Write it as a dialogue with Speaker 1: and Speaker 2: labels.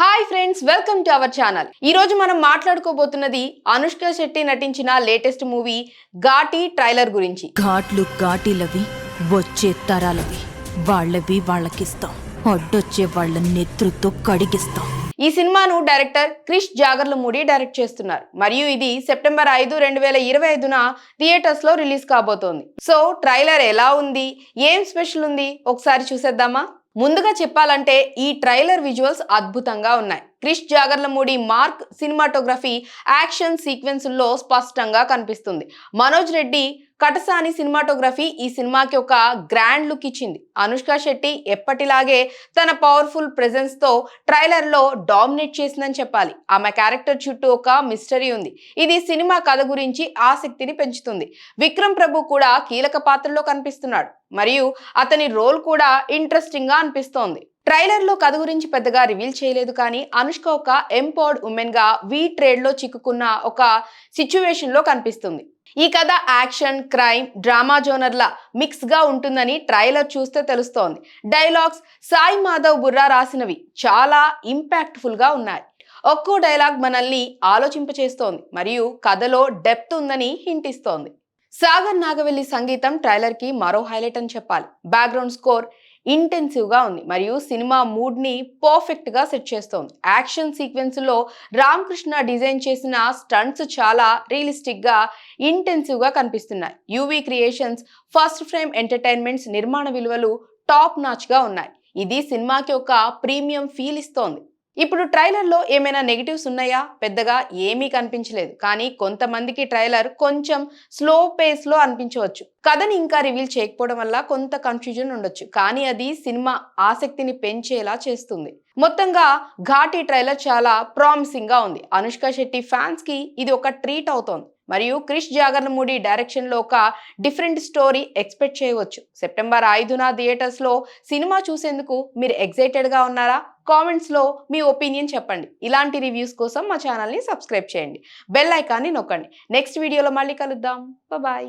Speaker 1: Hi friends welcome to our channel ఈ రోజు మనం మాట్లాడుకోబోతున్నది అనుష్క శెట్టి నటించిన లేటెస్ట్ మూవీ ఘాటి ట్రైలర్ గురించి.
Speaker 2: ఘాట్లు ఘాటీలవి వచ్చే తరాలవి. వాళ్ళవి వాళ్ళకిస్తాం. అడ్డొచ్చే వాళ్ళ నెత్రుతో కడిగిస్తాం.
Speaker 1: ఈ సినిమాను డైరెక్టర్ క్రిష్ జాగర్లమూడి డైరెక్ట్ చేస్తున్నారు. మరియు ఇది సెప్టెంబర్ ఐదు రెండు వేల ఇరవై ఐదున థియేటర్స్లో రిలీజ్ కాబోతోంది. సో ట్రైలర్ ఎలా ఉంది? ఏం స్పెషల్ ఉంది? ఒకసారి చూసేద్దామా? ముందుగా చెప్పాలంటే ఈ ట్రైలర్ విజువల్స్ అద్భుతంగా ఉన్నాయి. Krish Jagarlamudi mark cinematography action సీక్వెన్సుల్లో స్పష్టంగా కనిపిస్తుంది. మనోజ్ రెడ్డి కటసాని సినిమాటోగ్రఫీ ఈ సినిమాకి ఒక గ్రాండ్ లుక్ ఇచ్చింది. అనుష్క శెట్టి ఎప్పటిలాగే తన పవర్ఫుల్ ప్రెజెన్స్తో డామినేట్ చేసిందని చెప్పాలి. ఆమె క్యారెక్టర్ చుట్టూ ఒక మిస్టరీ ఉంది. ఇది సినిమా కథ గురించి ఆసక్తిని పెంచుతుంది. విక్రమ్ ప్రభు కూడా కీలక పాత్రలో కనిపిస్తున్నాడు. మరియు అతని రోల్ కూడా ఇంట్రెస్టింగ్గా అనిపిస్తోంది. ట్రైలర్లో కథ గురించి పెద్దగా రివీల్ చేయలేదు కానీ అనుష్క ఒక ఎంపవర్డ్ ఉమెన్గా వీ ట్రేడ్లో చిక్కుకున్న ఒక సిచ్యువేషన్లో కనిపిస్తుంది. ఈ కథ యాక్షన్ క్రైమ్ డ్రామా జోనర్ల మిక్స్గా ఉంటుందని ట్రైలర్ చూస్తే తెలుస్తోంది. డైలాగ్స్ సాయి మాధవ్ బుర్రా రాసినవి చాలా ఇంపాక్ట్ఫుల్గా ఉన్నాయి. ఒక్కో డైలాగ్ మనల్ని ఆలోచింపచేస్తోంది మరియు కథలో డెప్త్ ఉందని హింట్ ఇస్తోంది. సాగర్ నాగవెల్లి సంగీతం ట్రైలర్కి మరో హైలైట్ అని చెప్పాలి. బ్యాక్గ్రౌండ్ స్కోర్ ఇంటెన్సివ్గా ఉంది. మరియు సినిమా మూడ్ని పర్ఫెక్ట్గా సెట్ చేస్తోంది. యాక్షన్ సీక్వెన్స్లో రామకృష్ణ డిజైన్ చేసిన స్టంట్స్ చాలా రియలిస్టిక్గా ఇంటెన్సివ్గా కనిపిస్తున్నాయి. UV Creations First Frame Entertainments నిర్మాణ విలువలు టాప్ నాచ్గా ఉన్నాయి. ఇది సినిమాకి ఒక ప్రీమియం ఫీల్ ఇస్తోంది. ఇప్పుడు ట్రైలర్లో ఏమైనా నెగిటివ్స్ ఉన్నాయా? పెద్దగా ఏమీ కనిపించలేదు. కానీ కొంతమందికి ట్రైలర్ కొంచెం స్లో పేస్లో అనిపించవచ్చు. కథని ఇంకా రివీల్ చేయకపోవడం వల్ల కొంత కన్ఫ్యూజన్ ఉండొచ్చు. కానీ అది సినిమా ఆసక్తిని పెంచేలా చేస్తుంది. మొత్తంగా ఘాటి ట్రైలర్ చాలా ప్రామిసింగ్గా ఉంది. అనుష్క శెట్టి ఫ్యాన్స్కి ఇది ఒక ట్రీట్ అవుతోంది. మరియు క్రిష్ జాగర్నమూడి డైరెక్షన్లో ఒక డిఫరెంట్ స్టోరీ ఎక్స్పెక్ట్ చేయవచ్చు. సెప్టెంబర్ ఐదున థియేటర్స్లో సినిమా చూసేందుకు మీరు ఎక్సైటెడ్గా ఉన్నారా? కామెంట్స్లో మీ ఒపీనియన్ చెప్పండి. ఇలాంటి రివ్యూస్ కోసం మా ఛానల్ని సబ్స్క్రైబ్ చేయండి. బెల్ ఐకాన్ని నొక్కండి. నెక్స్ట్ వీడియోలో మళ్ళీ కలుద్దాం. బాయ్